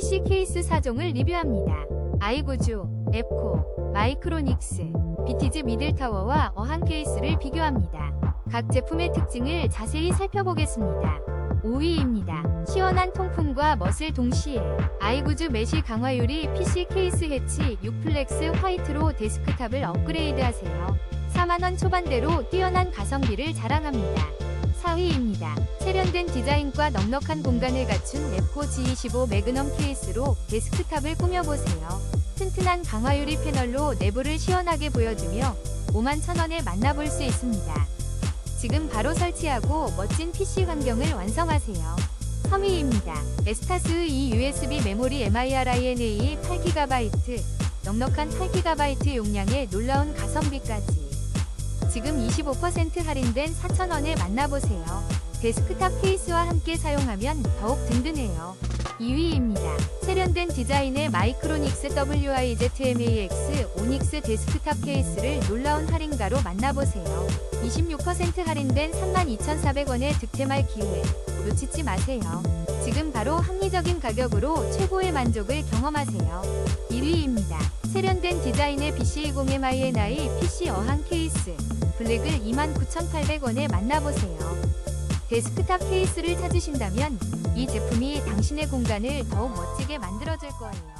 PC 케이스 4종을 리뷰합니다. 아이구주, 앱코, 마이크로닉스, 비티즈 미들타워와 어한 케이스를 비교합니다. 각 제품의 특징을 자세히 살펴보겠습니다. 5위입니다. 시원한 통풍과 멋을 동시에 아이구즈 메쉬 강화유리 PC 케이스 해치 6플렉스 화이트로 데스크탑을 업그레이드하세요. 4만원 초반대로 뛰어난 가성비를 자랑합니다. 4위입니다. 세련된 디자인과 넉넉한 공간을 갖춘 랩코 G25 매그넘 케이스로 데스크탑을 꾸며보세요. 튼튼한 강화유리 패널로 내부를 시원하게 보여주며 5만 천원에 만나볼 수 있습니다. 지금 바로 설치하고 멋진 PC 환경을 완성하세요. 3위입니다. 에스타스 2 USB 메모리 MIRINA 8GB, 넉넉한 8GB 용량의 놀라운 가성비까지. 지금 25% 할인된 4,000원에 만나보세요. 데스크탑 케이스와 함께 사용하면 더욱 든든해요. 2위입니다. 세련된 디자인의 마이크로닉스 WIZMAX 오닉스 데스크탑 케이스를 놀라운 할인가로 만나보세요. 26% 할인된 32,400원의 득템할 기회 놓치지 마세요. 지금 바로 합리적인 가격으로 최고의 만족을 경험하세요. 1위입니다. 세련된 디자인의 BC20MINI PC 어항 케이스 블랙을 29,800원에 만나보세요. 데스크탑 케이스를 찾으신다면 이 제품이 당신의 공간을 더욱 멋지게 만들어줄 거예요.